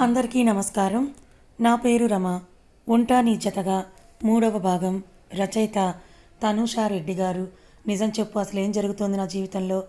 అందరికీ నమస్కారం. నా పేరు రమ. ఉంటా నీ జతగా మూడవ భాగం రచయిత తనుషారెడ్డి గారు. నిజం చెప్పు అసలు ఏం జరుగుతోంది నా జీవితంలో?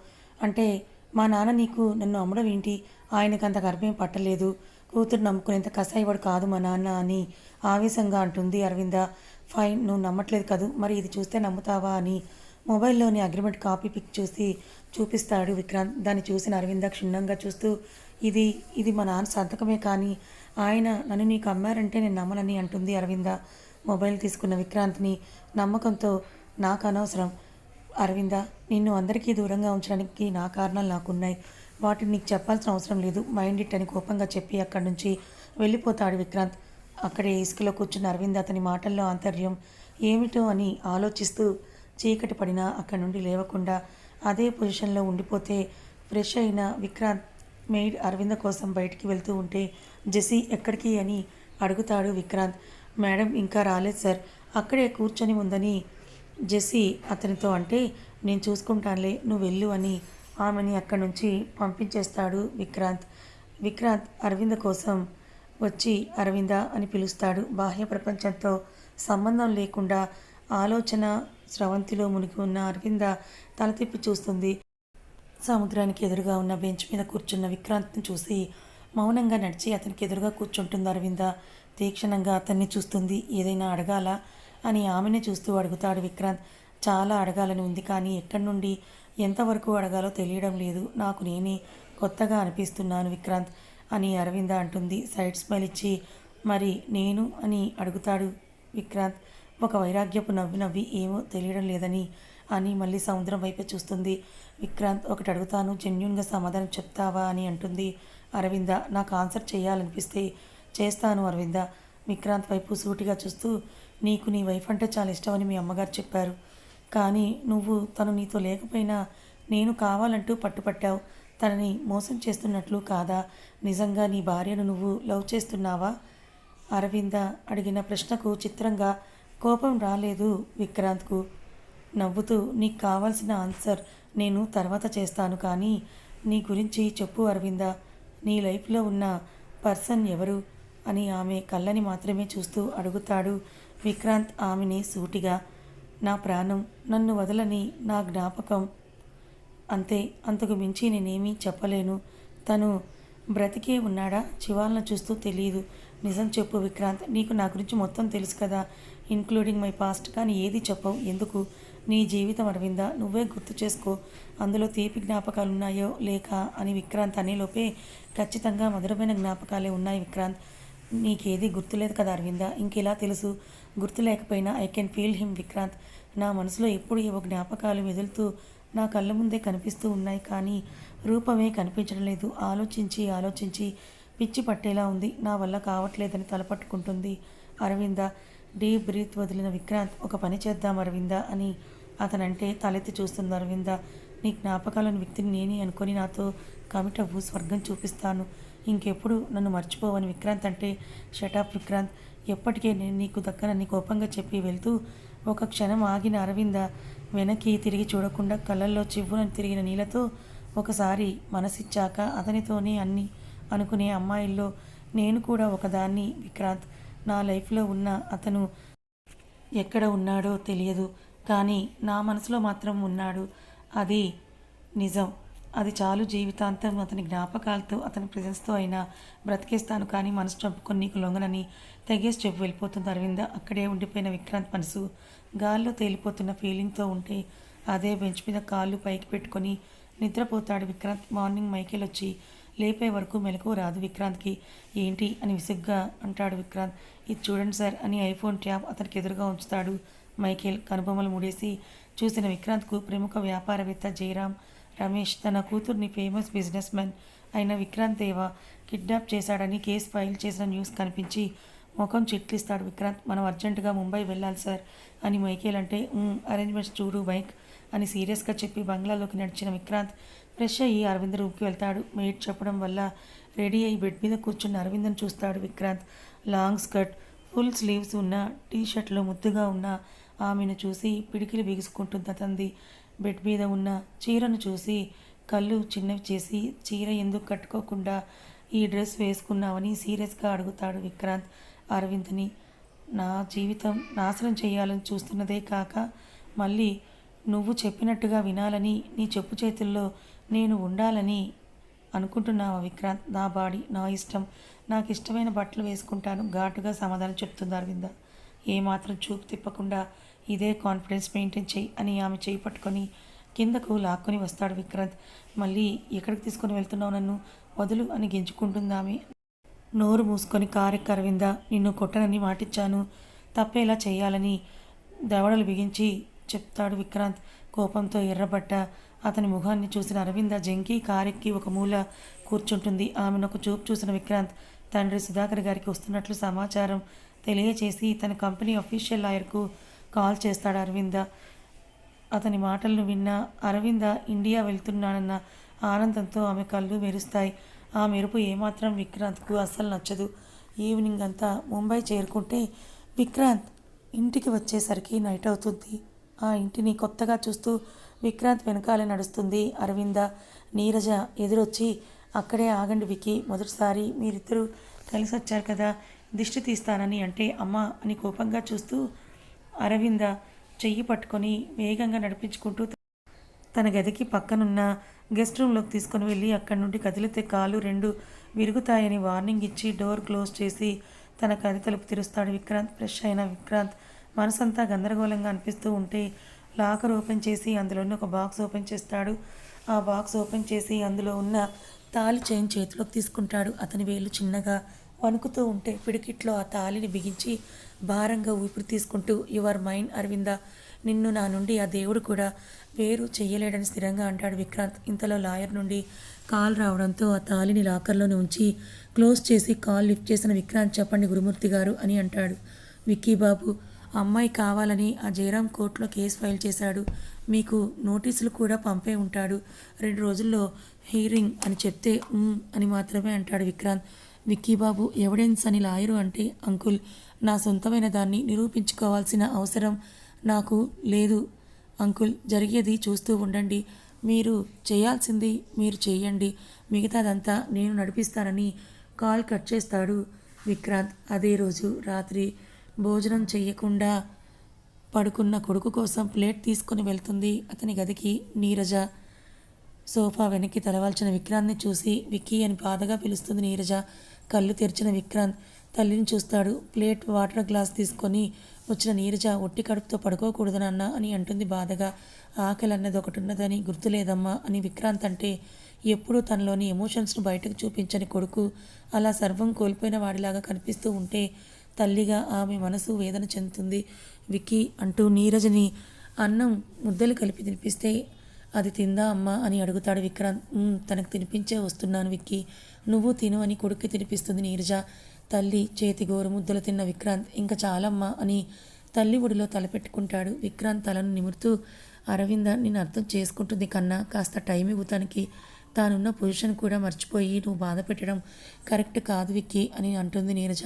అంటే మా నాన్న నీకు నన్ను అమ్మడం ఏంటి ఆయనకు అంత గర్భం పట్టలేదు. కూతురు నమ్ముకునేంత కసాయివాడు కాదు మా నాన్న అని ఆవేశంగా అంటుంది అరవింద. ఫైన్ నువ్వు నమ్మట్లేదు కదూ? మరి ఇది చూస్తే నమ్ముతావా అని మొబైల్లోని అగ్రిమెంట్ కాపీ పిక్ చూసి చూపిస్తాడు విక్రాంత్. దాన్ని చూసిన అరవింద క్షుణ్ణంగా చూస్తూ ఇది ఇది మా నాన్న సంతకమే కానీ ఆయన నన్ను నీకు అమ్మారంటే నేను నమ్మనని అంటుంది అరవింద. మొబైల్ తీసుకున్న విక్రాంత్ని నమ్మకంతో నాకు అనవసరం అరవింద నిన్ను అందరికీ దూరంగా ఉంచడానికి నా కారణాలు నాకున్నాయి. వాటిని నీకు చెప్పాల్సిన అవసరం లేదు. మైండ్ ఇట్ అని కోపంగా చెప్పి అక్కడి నుంచి వెళ్ళిపోతాడు విక్రాంత్. అక్కడే ఇసుకలో కూర్చున్న అరవింద్ అతని మాటల్లో ఆంతర్యం ఏమిటో అని ఆలోచిస్తూ చీకటి పడినా అక్కడి నుండి లేవకుండా అదే పొజిషన్లో ఉండిపోతే ఫ్రెష్ అయిన విక్రాంత్ మెయిడ్ అరవింద కోసం బయటికి వెళ్తూ ఉంటే జెసి ఎక్కడికి అని అడుగుతాడు విక్రాంత్. మేడం ఇంకా రాలేదు సార్. అక్కడే కూర్చొని ఉందని జెసి అతనితో అంటే నేను చూసుకుంటానులే నువ్వు వెళ్ళు అని ఆమెని అక్కడి నుంచి పంపించేస్తాడు విక్రాంత్. విక్రాంత్ అరవింద కోసం వచ్చి అరవింద అని పిలుస్తాడు. బాహ్య ప్రపంచంతో సంబంధం లేకుండా ఆలోచన స్రవంతిలో మునిగి ఉన్న అరవింద తల తిప్పి చూస్తుంది. సముద్రానికి ఎదురుగా ఉన్న బెంచ్ మీద కూర్చున్న విక్రాంత్ని చూసి మౌనంగా నడిచి అతనికి ఎదురుగా కూర్చుంటుంది అరవింద. తీక్షణంగా అతన్ని చూస్తుంది. ఏదైనా అడగాలా? అని ఆమెనే చూస్తూ అడుగుతాడు విక్రాంత్. చాలా అడగాలని ఉంది కానీ ఎక్కడి నుండి ఎంతవరకు అడగాలో తెలియడం లేదు. నాకు నేనే కొత్తగా అనిపిస్తున్నాను విక్రాంత్ అని అరవింద అంటుంది. సైడ్ స్మైల్ ఇచ్చి మరి నేను? అని అడుగుతాడు విక్రాంత్. ఒక వైరాగ్యపు నవ్వి నవ్వి ఏమో తెలియడం లేదని అని మళ్ళీ సముద్రం వైపే చూస్తుంది. విక్రాంత్ ఒకటి అడుగుతాను జెన్యున్గా సమాధానం చెప్తావా? అని అంటుంది. అరవింద నాకు ఆన్సర్ చేయాలనిపిస్తే చేస్తాను అరవింద. విక్రాంత్ వైపు సూటిగా చూస్తూ నీకు నీ వైఫ్ అంటే చాలా ఇష్టమని మీ అమ్మగారు చెప్పారు. కానీ నువ్వు తను నీతో లేకపోయినా నేను కావాలంటూ పట్టుపట్టావు. తనని మోసం చేస్తున్నట్లు కాదా? నిజంగా నీ భార్యను నువ్వు లవ్ చేస్తున్నావా? అరవింద అడిగిన ప్రశ్నకు చిత్రంగా కోపం రాలేదు విక్రాంత్కు. నవ్వుతూ నీకు కావాల్సిన ఆన్సర్ నేను తర్వాత చేస్తాను కానీ నీ గురించి చెప్పు అరవింద నీ లైఫ్లో ఉన్న పర్సన్ ఎవరు? అని ఆమె కళ్ళని మాత్రమే చూస్తూ అడుగుతాడు విక్రాంత్ ఆమెని సూటిగా. నా ప్రాణం నన్ను వదలని నా జ్ఞాపకం. అంతే అంతకు మించి నేనేమీ చెప్పలేను. తను బ్రతికే ఉన్నాడా? చివాలను చూస్తూ తెలియదు నిజం చెప్పు విక్రాంత్ నీకు నా గురించి మొత్తం తెలుసు కదా. ఇన్క్లూడింగ్ మై పాస్ట్ కానీ ఏది చెప్పవు. ఎందుకు? నీ జీవితం అరవిందా? నువ్వే గుర్తు చేసుకో. అందులో తీపి జ్ఞాపకాలు ఉన్నాయో లేక? అని విక్రాంత్ అనేలోపే ఖచ్చితంగా మధురమైన జ్ఞాపకాలే ఉన్నాయి విక్రాంత్. నీకేది గుర్తులేదు కదా అరవింద? ఇంకెలా తెలుసు? గుర్తు లేకపోయినా I can feel him Vikrant. నా మనసులో ఎప్పుడు ఏవో జ్ఞాపకాలు మెదులుతూ నా కళ్ళ ముందే కనిపిస్తూ ఉన్నాయి కానీ రూపమే కనిపించడం లేదు. ఆలోచించి ఆలోచించి పిచ్చి పట్టేలా ఉంది. నా వల్ల కావట్లేదని తలపట్టుకుంటుంది అరవింద. డీప్ బ్రీత్ వదిలిన విక్రాంత్ ఒక పని చేద్దాం అరవింద అని అతనంటే తలెత్తి చూస్తుంది అరవింద నీ జ్ఞాపకాలను వ్యక్తిని నేనే అనుకొని నాతో కమిట్ అవ్వు స్వర్గం చూపిస్తాను. ఇంకెప్పుడు నన్ను మర్చిపోవని విక్రాంత్ అంటే షటాప్ విక్రాంత్ ఎప్పటికే నేను నీకు దక్కనని కోపంగా చెప్పి వెళ్తూ ఒక క్షణం ఆగిన అరవింద వెనక్కి తిరిగి చూడకుండా కళ్ళల్లో చివ్వున తిరిగిన నీళ్ళతో ఒకసారి మనసిచ్చాక అతనితోనే అన్ని అనుకునే అమ్మాయిల్లో నేను కూడా ఒకదాన్ని విక్రాంత్. నా లైఫ్లో ఉన్న అతను ఎక్కడ ఉన్నాడో తెలియదు. కానీ నా మనసులో మాత్రం ఉన్నాడు. అది నిజం. అది చాలు జీవితాంతం అతని జ్ఞాపకాలతో అతని ప్రజెన్స్తో అయినా బ్రతికేస్తాను. కానీ మనసు చంపుకొని నీకు లొంగనని తెగేసి చెప్పు వెళ్ళిపోతుంది అరవింద. అక్కడే ఉండిపోయిన విక్రాంత్ మనసు గాల్లో తేలిపోతున్న ఫీలింగ్తో ఉంటే అదే బెంచ్ మీద కాళ్ళు పైకి పెట్టుకొని నిద్రపోతాడు విక్రాంత్. మార్నింగ్ మైకేల్ వచ్చి లేపే వరకు మెలకు రాదు విక్రాంత్కి. ఏంటి? అని విసుగ్గా అంటాడు విక్రాంత్. ఇది చూడండి సార్ అని ఐఫోన్ ట్యాబ్ అతనికి ఎదురుగా ఉంచుతాడు మైకేల్. కనుబొమ్మలు ముడేసి చూసిన విక్రాంత్కు ప్రముఖ వ్యాపారవేత్త జయరాం రమేష్ తన కూతుర్ని ఫేమస్ బిజినెస్ మ్యాన్ అయిన విక్రాంత్ దేవా కిడ్నాప్ చేశాడని కేసు ఫైల్ చేసిన న్యూస్ కనిపించి ముఖం చిట్లిస్తాడు విక్రాంత్. మనం అర్జెంటుగా ముంబై వెళ్ళాలి సార్ అని మైకేల్ అంటే అరేంజ్మెంట్స్ చూడు బైక్ అని సీరియస్గా చెప్పి బంగ్లాలోకి నడిచిన విక్రాంత్ ఫ్రెష్ అయ్యి అరవింద్ రూమ్కి వెళ్తాడు. మేడ్ చెప్పడం వల్ల రెడీ అయ్యి బెడ్ మీద కూర్చున్న అరవింద్ని చూస్తాడు Vikrant. Long skirt full sleeves ఉన్న టీ షర్ట్లో ముద్దుగా ఉన్న ఆమెను చూసి పిడికిలు బిగుసుకుంటుంది అతంది. బెడ్ మీద ఉన్న చీరను చూసి కళ్ళు చిన్నవి చేసి చీర ఎందుకు కట్టుకోకుండా ఈ డ్రెస్ వేసుకున్నావని సీరియస్గా అడుగుతాడు విక్రాంత్ అరవింద్ని. నా జీవితం నాశనం చేయాలని చూస్తున్నదే కాక మళ్ళీ నువ్వు చెప్పినట్టుగా వినాలని నీ చెప్పు చేతుల్లో నేను ఉండాలని అనుకుంటున్నావా విక్రాంత్? నా బాడీ నా ఇష్టం. నాకు ఇష్టమైన బట్టలు వేసుకుంటాను. ఘాటుగా సమాధానం చెప్తుంది అరవింద. ఏమాత్రం చూపు తిప్పకుండా ఇదే కాన్ఫిడెన్స్ మెయింటైన్ చేయి అని ఆమె చేయి పట్టుకొని కిందకు లాక్కొని వస్తాడు విక్రాంత్. మళ్ళీ ఎక్కడికి తీసుకొని వెళ్తున్నావు నన్ను? వదులు అని గెంచుకుంటుంది ఆమె. నోరు మూసుకొని కారెక్క అరవింద నిన్ను కొట్టనని మాటిచ్చాను. తప్పేలా చేయాలని దవడలు బిగించి చెప్తాడు విక్రాంత్. కోపంతో ఎర్రబట్ట అతని ముఖాన్ని చూసిన అరవింద జంకి కారెక్కి ఒక మూల కూర్చుంటుంది. ఆమెను ఒక చూపు చూసిన విక్రాంత్ తండ్రి సుధాకర్ గారికి వస్తున్నట్లు సమాచారం తెలియచేసి తన కంపెనీ అఫీషియల్ లాయర్కు కాల్ చేస్తాడు అరవింద. అతని మాటలను విన్న అరవింద ఇండియా వెళ్తున్నానన్న ఆనందంతో ఆమె కళ్ళు మెరుస్తాయి. ఆ మెరుపు ఏమాత్రం విక్రాంత్కు అస్సలు నచ్చదు. ఈవినింగ్ అంతా ముంబై చేరుకుంటే విక్రాంత్ ఇంటికి వచ్చేసరికి నైట్ అవుతుంది. ఆ ఇంటిని కొత్తగా చూస్తూ విక్రాంత్ వెనకాలే నడుస్తుంది. అరవింద నీరజ ఎదురొచ్చి అక్కడే ఆగండి వికి మొదటిసారి మీరిద్దరూ కలిసి వచ్చారు కదా దిష్టి తీస్తానని అంటే అమ్మ అని కోపంగా చూస్తూ అరవింద చెయ్యి పట్టుకొని వేగంగా నడిపించుకుంటూ తన గదికి పక్కనున్న గెస్ట్ రూమ్లోకి తీసుకొని వెళ్ళి అక్కడి నుండి కదిలితే కాలు రెండు విరుగుతాయని వార్నింగ్ ఇచ్చి డోర్ క్లోజ్ చేసి తన కది తలుపు తెరుస్తాడు విక్రాంత్. ఫ్రెష్ అయిన విక్రాంత్. మనసంతా గందరగోళంగా అనిపిస్తూ ఉంటే లాకర్ ఓపెన్ చేసి అందులోని ఒక బాక్స్ ఓపెన్ చేస్తాడు. ఆ బాక్స్ ఓపెన్ చేసి అందులో ఉన్న తాళి చైన్ చేతిలోకి తీసుకుంటాడు. అతని వేలు చిన్నగా వణుకుతూ ఉంటే పిడికిట్లో ఆ తాళిని బిగించి భారంగా ఊపిరి తీసుకుంటూ యువర్ మైండ్ అరవింద నిన్ను నా నుండి ఆ దేవుడు కూడా వేరు చేయలేడని స్థిరంగా అంటాడు విక్రాంత్. ఇంతలో లాయర్ నుండి కాల్ రావడంతో ఆ తాళిని లాకర్లోనే ఉంచి క్లోజ్ చేసి కాల్ లిఫ్ట్ చేసిన విక్రాంత్ చెప్పండి గురుమూర్తి గారు అని అంటాడు. విక్కీ బాబు అమ్మాయి కావాలని ఆ జయరాం కోర్టులో కేసు ఫైల్ చేశాడు. మీకు నోటీసులు కూడా పంపే ఉంటాడు. రెండు రోజుల్లో హీరింగ్ అని చెప్తే అని మాత్రమే అంటాడు విక్రాంత్. విక్కీ బాబు ఎవిడెన్స్ అని లాయరు అంటే అంకుల్ నా సొంతమైన దాన్ని నిరూపించుకోవాల్సిన అవసరం నాకు లేదు. అంకుల్ జరిగేది చూస్తూ ఉండండి. మీరు చేయాల్సింది మీరు చేయండి. మిగతాదంతా నేను నడిపిస్తానని కాల్ కట్ చేస్తాడు విక్రాంత్. అదే రోజు రాత్రి భోజనం చెయ్యకుండా పడుకున్న కొడుకు కోసం ప్లేట్ తీసుకొని వెళ్తుంది అతని గదికి నీరజ. సోఫా వెనక్కి తలవాల్చిన విక్రాంత్ని చూసి విక్కీ అని బాధగా పిలుస్తుంది నీరజ. కళ్ళు తెరిచిన విక్రాంత్ తల్లిని చూస్తాడు. ప్లేట్ వాటర్ గ్లాస్ తీసుకొని వచ్చిన నీరజ ఒట్టి కడుపుతో పడుకోకూడదనన్నా అని అంటుంది బాధగా. ఆకలి అన్నది ఒకటి ఉన్నదని గుర్తులేదమ్మా అని విక్రాంత్ అంటే ఎప్పుడూ తనలోని ఎమోషన్స్ను బయటకు చూపించని కొడుకు. అలా సర్వం కోల్పోయిన వాడిలాగా కనిపిస్తూ ఉంటే తల్లిగా ఆమె మనసు వేదన చెందుతుంది. విక్కీ అంటూ నీరజని అన్నం ముద్దలు కలిపి తినిపిస్తే అది తిందా అమ్మా అని అడుగుతాడు విక్రాంత్. తనకు తినిపించే వస్తున్నాను విక్కీ. నువ్వు తిను అని కొడుక్కి తినిపిస్తుంది నీరజ. తల్లి చేతి గోరు ముద్దలు తిన్న విక్రాంత్ ఇంకా చాలమ్మా అని తల్లి ఒడిలో తలపెట్టుకుంటాడు. విక్రాంత్ తలను నిమురుతూ అరవింద నేను అర్థం చేసుకుంటుంది కన్నా కాస్త టైం ఇవ్వు తనకి. తానున్న పొజిషన్ కూడా మర్చిపోయి నువ్వు బాధపెట్టడం కరెక్ట్ కాదు విక్కీ అని అంటుంది నీరజ.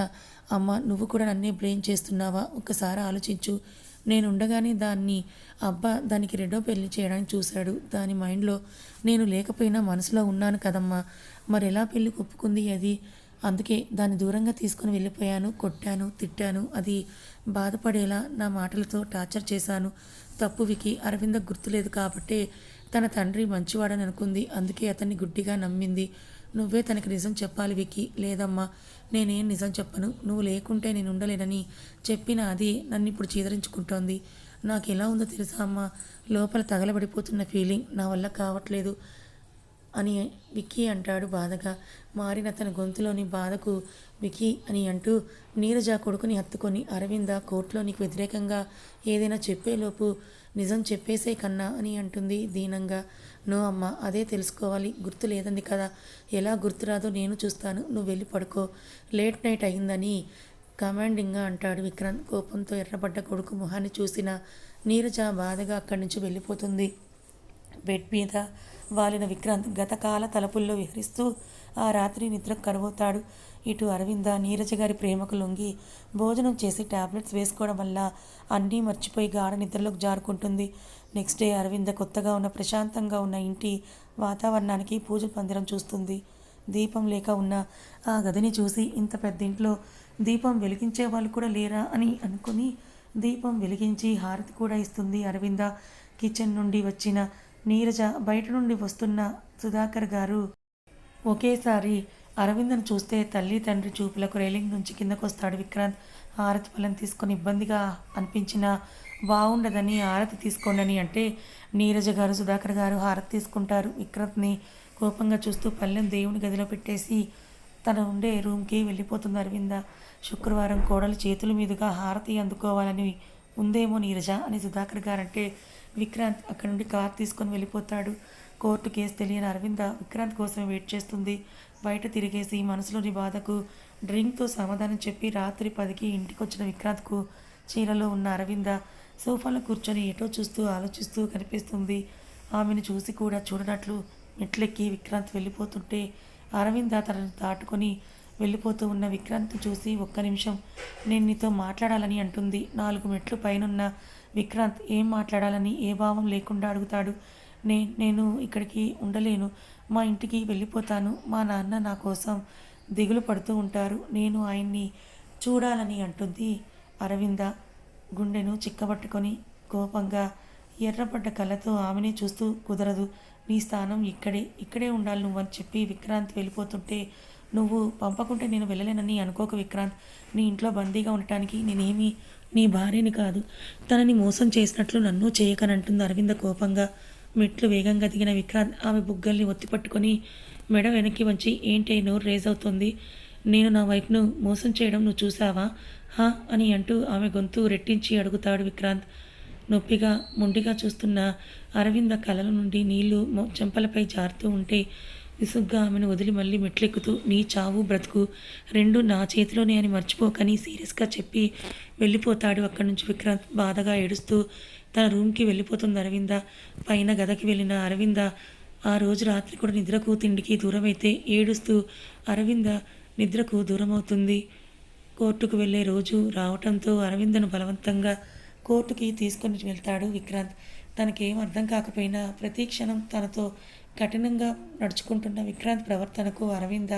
అమ్మ నువ్వు కూడా నన్నే బ్లేమ్ చేస్తున్నావా? ఒక్కసారి ఆలోచించు. నేను ఉండగానే దాన్ని అబ్బా దానికి రెండో పెళ్ళి చేయడానికి చూశాడు. దాని మైండ్లో నేను లేకపోయినా మనసులో ఉన్నాను కదమ్మా. మరి ఎలా పెళ్ళి ఒప్పుకుంది అది? అందుకే దాన్ని దూరంగా తీసుకొని వెళ్ళిపోయాను కొట్టాను తిట్టాను. అది బాధపడేలా నా మాటలతో టార్చర్ చేశాను. తప్పు వికి అరవింద గుర్తులేదు కాబట్టే తన తండ్రి మంచివాడని అనుకుంది. అందుకే అతన్ని గుడ్డిగా నమ్మింది. నువ్వే తనకి నిజం చెప్పాలి వికి లేదమ్మా నేనేం నిజం చెప్పను. నువ్వు లేకుంటే నేను ఉండలేనని చెప్పిన అది నన్ను ఇప్పుడు చీదరించుకుంటోంది. నాకు ఎలా ఉందో తెలుసా అమ్మా లోపల తగలబడిపోతున్న ఫీలింగ్ నా వల్ల కావట్లేదు అని విక్కీ అంటాడు బాధగా. మారిన తన గొంతులోని బాధకు వికీ అని అంటూ నీరజ కొడుకుని హత్తుకొని అరవింద కోర్టులో నీకు వ్యతిరేకంగా ఏదైనా చెప్పేలోపు నిజం చెప్పేసే కన్నా అని అంటుంది దీనంగా. నో అమ్మ అదే తెలుసుకోవాలి. గుర్తు లేదంది కదా. ఎలా గుర్తురాదో నేను చూస్తాను. నువ్వు వెళ్ళి పడుకో. లేట్ నైట్ అయిందని కమాండింగ్గా అంటాడు విక్రాంత్. కోపంతో ఎర్రబడ్డ కొడుకు మొహాన్ని చూసిన నీరజ బాధగా అక్కడి నుంచి వెళ్ళిపోతుంది. బెడ్ మీద వాలిన విక్రాంత్ గతకాల తలుపుల్లో విహరిస్తూ ఆ రాత్రి నిద్రకు కరువవుతాడు. ఇటు అరవింద నీరజ గారి ప్రేమకు లొంగి భోజనం చేసి టాబ్లెట్స్ వేసుకోవడం వల్ల అన్నీ మర్చిపోయి గాఢ నిద్రలోకి జారుకుంటుంది. నెక్స్ట్ డే అరవింద కొత్తగా ఉన్న ప్రశాంతంగా ఉన్న ఇంటి వాతావరణానికి పూజ పందిరం చూస్తుంది. దీపం లేక ఉన్న ఆ గదిని చూసి ఇంత పెద్ద ఇంట్లో దీపం వెలిగించే వాళ్ళు కూడా లేరా అని అనుకుని దీపం వెలిగించి హారతి కూడా ఇస్తుంది అరవింద. కిచెన్ నుండి వచ్చిన నీరజ బయట నుండి వస్తున్న సుధాకర్ గారు ఒకేసారి అరవిందను చూస్తే తల్లి తండ్రి చూపులకు రైలింగ్ నుంచి కిందకొస్తాడు విక్రాంత్. హారతి ఫలం తీసుకొని ఇబ్బందిగా అనిపించినా బాగుండదని హారతి తీసుకోండి అంటే నీరజ గారు సుధాకర్ గారు హారతి తీసుకుంటారు. విక్రాంత్ని కోపంగా చూస్తూ పల్లెం దేవుని గదిలో పెట్టేసి తన ఉండే రూమ్కి వెళ్ళిపోతుంది అరవింద. శుక్రవారం కోడలు చేతుల మీదుగా హారతి అందుకోవాలని ఉందేమో నీరజ అని సుధాకర్ గారంటే విక్రాంత్ అక్కడి నుండి కార్ తీసుకొని వెళ్ళిపోతాడు. కోర్టు కేసు తెలియని అరవింద విక్రాంత్ కోసం వెయిట్ చేస్తుంది. బయట తిరిగేసి మనసులోని బాధకు డ్రింక్తో సమాధానం చెప్పి రాత్రి పదికి ఇంటికి వచ్చిన విక్రాంత్కు చీరలో ఉన్న అరవింద సోఫాలో కూర్చొని ఎటో చూస్తూ ఆలోచిస్తూ కనిపిస్తుంది. ఆమెను చూసి కూడా చూడనట్లు మెట్లెక్కి విక్రాంత్ వెళ్ళిపోతుంటే అరవింద తనను దాటుకొని వెళ్ళిపోతూ ఉన్న విక్రాంత్ చూసి ఒక్క నిమిషం నేను నీతో మాట్లాడాలని అంటుంది. నాలుగు మెట్లు పైనున్న విక్రాంత్ ఏం మాట్లాడాలని? ఏ భావం లేకుండా అడుగుతాడు. నే నేను ఇక్కడికి ఉండలేను. మా ఇంటికి వెళ్ళిపోతాను. మా నాన్న నా కోసం దిగులు పడుతూ ఉంటారు. నేను ఆయన్ని చూడాలని అంటుంది అరవింద గుండెను చిక్కబట్టుకొని కోపంగా. ఎర్రపడ్డ కళ్ళతో ఆమెనే చూస్తూ కుదరదు. నీ స్థానం ఇక్కడే ఇక్కడే ఉండాలి నువ్వని చెప్పి విక్రాంత్ వెళ్ళిపోతుంటే నువ్వు పంపకుంటే నేను వెళ్ళలేనని అనుకోక విక్రాంత్. నీ ఇంట్లో బందీగా ఉండటానికి నేనేమి నీ భార్యని కాదు. తనని మోసం చేసినట్లు నన్ను చేయకనంటుంది అరవింద కోపంగా. మెట్లు వేగంగా దిగిన విక్రాంత్ ఆమె బుగ్గల్ని ఒత్తి పట్టుకొని మెడ వెనక్కి వంచి ఏంటి నోరు రేజ్ అవుతుంది? నేను నా వైపును మోసం చేయడం నువ్వు చూసావా? హా అని అంటూ ఆమె గొంతు రెట్టించి అడుగుతాడు విక్రాంత్. నొప్పిగా మొండిగా చూస్తున్న అరవింద కళ్ళ నుండి నీళ్ళు చెంపలపై జారుతూ ఉంటే విసుగ్గా ఆమెను వదిలి మళ్ళీ మెట్లెక్కుతూ నీ చావు బ్రతుకు. రెండు నా చేతిలోనే అని మర్చిపోకని సీరియస్గా చెప్పి వెళ్ళిపోతాడు అక్కడి నుంచి విక్రాంత్ బాధగా ఏడుస్తూ. తన రూమ్కి వెళ్ళిపోతుంది అరవింద. పైన గదకి వెళ్ళిన అరవింద ఆ రోజు రాత్రి కూడా నిద్రకు తిండికి దూరమైతే ఏడుస్తూ అరవింద నిద్రకు దూరమవుతుంది. కోర్టుకు వెళ్ళే రోజు రావటంతో అరవిందను బలవంతంగా కోర్టుకి తీసుకొని వెళ్తాడు విక్రాంత్. తనకేం అర్థం కాకపోయినా ప్రతి క్షణం తనతో కఠినంగా నడుచుకుంటున్న విక్రాంత్ ప్రవర్తనకు అరవింద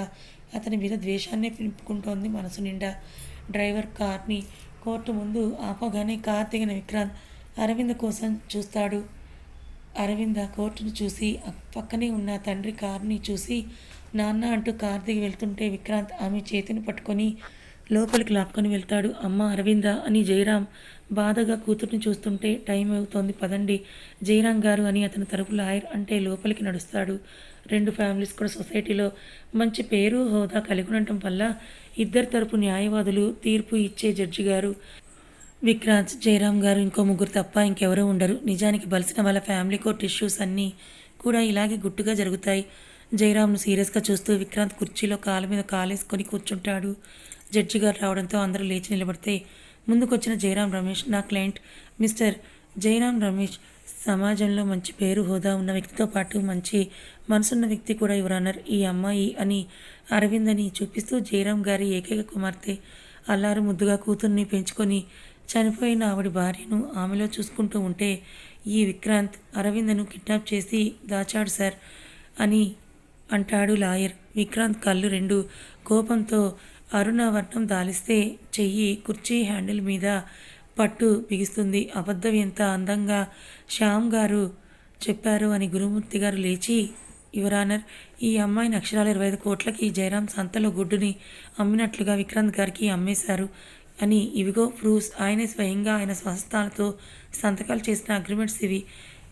అతని మీద ద్వేషాన్నే నింపుకుంటోంది మనసు నిండా. డ్రైవర్ కార్ని కోర్టు ముందు ఆపగానే కార్ దిగిన విక్రాంత్ అరవింద కోసం చూస్తాడు. అరవింద కోర్టును చూసి పక్కనే ఉన్న తండ్రి కార్ని చూసి నాన్న అంటూ కార్ దిగి వెళ్తుంటే విక్రాంత్ ఆమె చేతిని పట్టుకొని లోపలికి లాక్కొని వెళ్తాడు. అమ్మ అరవింద అని జయరాం బాధగా కూతుర్ని చూస్తుంటే టైం అవుతోంది పదండి. జయరాం గారు అని అతను తరపు లాయర్ అంటే లోపలికి నడుస్తాడు. రెండు ఫ్యామిలీస్ కూడా సొసైటీలో మంచి పేరు హోదా కలిగి ఉండటం వల్ల ఇద్దరు తరపు న్యాయవాదులు తీర్పు ఇచ్చే జడ్జి గారు విక్రాంత్ జయరాం గారు ఇంకో ముగ్గురు తప్ప ఇంకెవరూ ఉండరు. నిజానికి బలిసిన వాళ్ళ ఫ్యామిలీ కోర్ట్ ఇష్యూస్ అన్నీ కూడా ఇలాగే గుట్టుగా జరుగుతాయి. జయరామ్ను సీరియస్గా చూస్తూ విక్రాంత్ కుర్చీలో కాలు మీద కాలేసుకొని కూర్చుంటాడు. జడ్జి గారు రావడంతో అందరూ లేచి నిలబడితే ముందుకొచ్చిన జయరాం రమేష్ నా క్లయింట్ మిస్టర్ జయరాం రమేష్ సమాజంలో మంచి పేరు హోదా ఉన్న వ్యక్తితో పాటు మంచి మనసున్న వ్యక్తి కూడా ఎవరన్నారు ఈ అమ్మాయి అని అరవింద్ అని చూపిస్తూ జయరాం గారి ఏకైక కుమార్తె అల్లారు ముద్దుగా కూతుర్ని పెంచుకొని చనిపోయిన ఆవిడ భార్యను ఆమెలో చూసుకుంటూ ఉంటే ఈ విక్రాంత్ అరవిందను కిడ్నాప్ చేసి దాచాడు సార్ అని అంటాడు లాయర్. విక్రాంత్ కళ్ళు రెండు కోపంతో అరుణవర్ణం దాలిస్తే చెయ్యి కుర్చీ హ్యాండిల్ మీద పట్టు బిగిస్తుంది. అబద్ధం ఎంత అందంగా శ్యామ్ గారు చెప్పారు అని గురుమూర్తి గారు లేచి యువరానర్ ఈ అమ్మాయిని అక్షరాలు ఇరవై ఐదు కోట్లకి జయరాం సంతలో గుడ్డుని అమ్మినట్లుగా విక్రాంత్ గారికి అమ్మేశారు అని ఇవిగో ప్రూఫ్స్. ఆయనే స్వయంగా ఆయన స్వహస్తాలతో సంతకాలు చేసిన అగ్రిమెంట్స్ ఇవి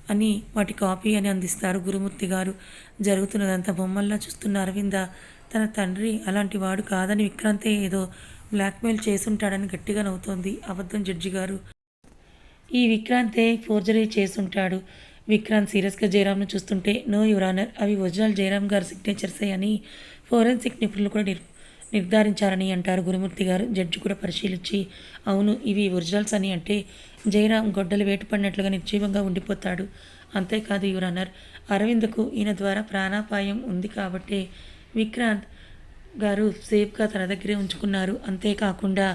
అని వాటి కాపీ అని అందిస్తారు గురుమూర్తి గారు. జరుగుతున్నదంతా బొమ్మల్లా చూస్తున్న అరవింద తన తండ్రి అలాంటి వాడు కాదని విక్రాంతే ఏదో బ్లాక్మెయిల్ చేసుంటాడని గట్టిగా నవ్వుతోంది అబద్ధం జడ్జి గారు. ఈ విక్రాంతే ఫోర్జరీ చేసుంటాడు. విక్రాంత్ సీరియస్గా జయరామ్ను చూస్తుంటే నో యువరానర్ అవి ఒరిజినల్ జయరామ్ గారి సిగ్నేచర్సే అని ఫోరెన్సిక్ నిపుణులు కూడా నిర్ నిర్ధారించారని అంటారు గురుమూర్తి గారు. జడ్జి కూడా పరిశీలించి అవును ఇవి ఒరిజినల్స్ అని అంటే జయరామ్ గొడ్డలు వేటుపడినట్లుగా నిర్జీవంగా ఉండిపోతాడు. అంతేకాదు యువరానర్ అరవింద్కు ఈయన ద్వారా ప్రాణాపాయం ఉంది కాబట్టే విక్రాంత్ గారు సేఫ్గా తన దగ్గరే ఉంచుకున్నారు. అంతేకాకుండా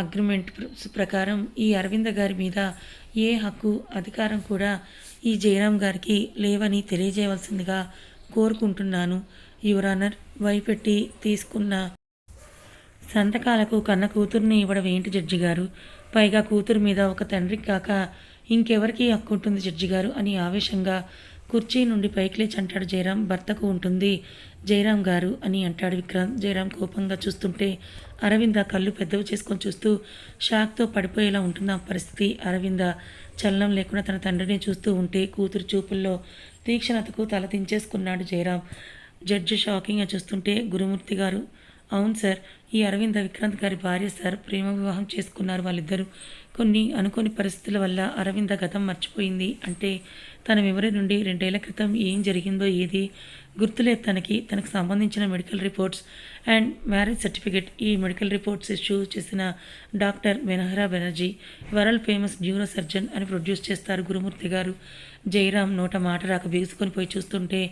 అగ్రిమెంట్ ప్రకారం ఈ అరవింద గారి మీద ఏ హక్కు అధికారం కూడా ఈ జయరాం గారికి లేవని తెలియజేయవలసిందిగా కోరుకుంటున్నాను. యువరానర్ వైపెట్టి తీసుకున్న సంతకాలకు కన్న కూతుర్ని ఇవ్వడం ఏంటి జడ్జి గారు? పైగా కూతురు మీద ఒక తండ్రికి కాక ఇంకెవరికి హక్కు ఉంటుంది జడ్జి గారు అని ఆవేశంగా కుర్చీ నుండి పైకి లేచి అంటాడు జయరాం. భర్తకు ఉంటుంది. జయరాం గారు అని అంటాడు విక్రాంత్. జయరాం కోపంగా చూస్తుంటే అరవింద కళ్ళు పెద్దవి చేసుకొని చూస్తూ షాక్తో పడిపోయేలా ఉంటుంది ఆ పరిస్థితి. అరవింద చలనం లేకుండా తన తండ్రిని చూస్తూ ఉంటే కూతురు చూపుల్లో తీక్షణతకు తల దించేసుకున్నాడు జయరాం జడ్జి షాకింగ్గా చూస్తుంటే గురుమూర్తి గారు అవును సార్ ఈ అరవింద విక్రాంత్ గారి భార్య సార్ ప్రేమ వివాహం చేసుకున్నారు వాళ్ళిద్దరూ. కొన్ని అనుకోని పరిస్థితుల వల్ల అరవింద గతం మర్చిపోయింది. అంటే తన మెమరీ నుండి రెండేళ్ళ క్రితం ఏం జరిగిందో ఏది గుర్తులేదు తనకి. తనకు సంబంధించిన medical reports and marriage certificate ఈ మెడికల్ రిపోర్ట్స్ ఇష్యూ చేసిన doctor Manohara Banerjee world famous neuro surgeon అని ప్రొడ్యూస్ చేస్తారు గురుమూర్తి గారు. జయరాం నోట మాట రాక బిగుసుకొని పోయి చూస్తుంటే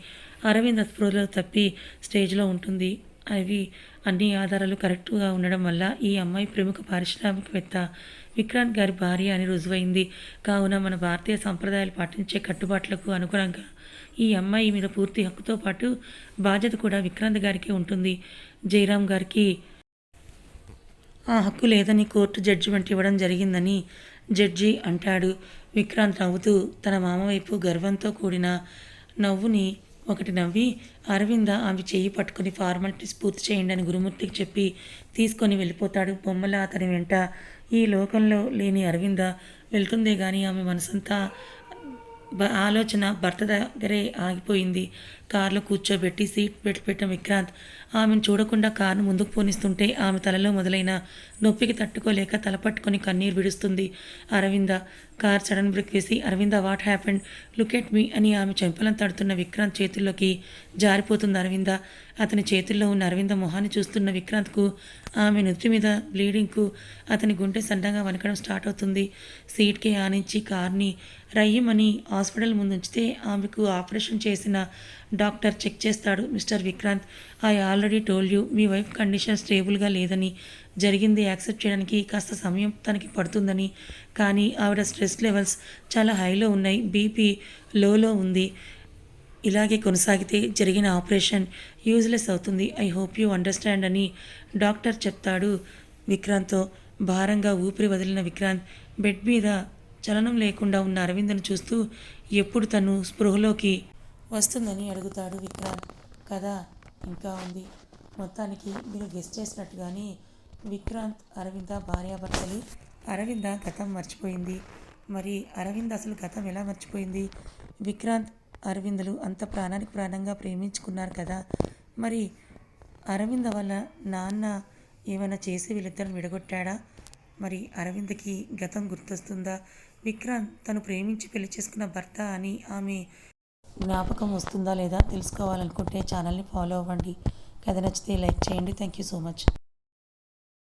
అరవింద్ స్పృహలో తప్పి స్టేజ్లో ఉంటుంది. అవి అన్ని ఆధారాలు కరెక్ట్గా ఉండడం వల్ల ఈ అమ్మాయి ప్రముఖ పారిశ్రామికవేత్త విక్రాంత్ గారి భార్య అని రుజువైంది. కావున మన భారతీయ సంప్రదాయాలు పాటించే కట్టుబాట్లకు అనుగుణంగా ఈ అమ్మాయి మీద పూర్తి హక్కుతో పాటు బాధ్యత కూడా విక్రాంత్ గారికి ఉంటుంది. జయరాం గారికి ఆ హక్కు లేదని కోర్టు జడ్జిమెంట్ ఇవ్వడం జరిగిందని జడ్జి అంటాడు. విక్రాంత్ నవ్వుతూ తన మామ వైపు గర్వంతో కూడిన నవ్వుని ఒకటి నవ్వి అరవింద ఆమె చెయ్యి పట్టుకుని ఫార్మాలిటీస్ పూర్తి చేయండి అని గురుమూర్తికి చెప్పి తీసుకొని వెళ్ళిపోతాడు బొమ్మల అతని వెంట. ఈ లోకంలో లేని అరవింద వెళ్తుందే కానీ ఆమె మనసంతా ఆలోచన భర్త దగ్గరే ఆగిపోయింది. కారులో కూర్చోబెట్టి సీట్ బెల్ట్ పెట్టిన విక్రాంత్. ఆమెను చూడకుండా కారును ముందుకు పోనిస్తుంటే ఆమె తలలో మొదలైన నొప్పికి తట్టుకోలేక తల పట్టుకొని కన్నీరు విడుస్తుంది. అరవింద కార్ సడన్ బ్రేక్ వేసి Aravinda what happened look at me అని ఆమె చెంపలను తడుతున్న విక్రాంత్ చేతుల్లోకి జారిపోతుంది అరవింద. అతని చేతుల్లో ఉన్న అరవింద మొహాన్ని చూస్తున్న విక్రాంత్కు ఆమె నుదుటి మీద బ్లీడింగ్కు అతని గుండె సన్నగా వణకడం స్టార్ట్ అవుతుంది. సీట్కి ఆనించి కార్ని రయ్యమని హాస్పిటల్ ముందు ఉంచితే ఆమెకు ఆపరేషన్ చేసిన డాక్టర్ చెక్ చేస్తాడు. Mister Vikrant I already told you me wife condition స్టేబుల్గా లేదని. జరిగింది యాక్సెప్ట్ చేయడానికి కాస్త సమయం తనకి పడుతుందని. కానీ ఆవిడ స్ట్రెస్ లెవెల్స్ చాలా హైలో ఉన్నాయి. బీపీ లోలో ఉంది. ఇలాగే కొనసాగితే జరిగిన ఆపరేషన్ యూజ్లెస్ అవుతుంది. ఐ హోప్ యూ అండర్స్టాండ్ అని డాక్టర్ చెప్తాడు. విక్రాంత్తో భారంగా ఊపిరి వదిలిన విక్రాంత్ బెడ్ మీద చలనం లేకుండా ఉన్న అరవిందను చూస్తూ ఎప్పుడు తను స్పృహలోకి వస్తుందని అడుగుతాడు విక్రాంత్. కథ ఇంకా ఉంది. మొత్తానికి మీరు గెస్ట్ చేసినట్టుగానే విక్రాంత్ అరవింద భార్యాభర్తలు అరవింద గతం మర్చిపోయింది. మరి అరవింద్ అసలు గతం ఎలా మర్చిపోయింది? విక్రాంత్ అరవిందలు అంత ప్రాణానికి ప్రాణంగా ప్రేమించుకున్నారు కదా? మరి అరవింద వల్ల నాన్న ఏమైనా చేసి వీళ్ళిద్దరిని విడగొట్టాడా? మరి అరవింద్కి గతం గుర్తొస్తుందా? విక్రాంత్ తను ప్రేమించి పెళ్ళి చేసుకున్న భర్త అని ఆమె జ్ఞాపకం వస్తుందా లేదా తెలుసుకోవాలనుకుంటే ఛానల్ని ఫాలో అవ్వండి. కథ నచ్చితే లైక్ చేయండి. Thank you so much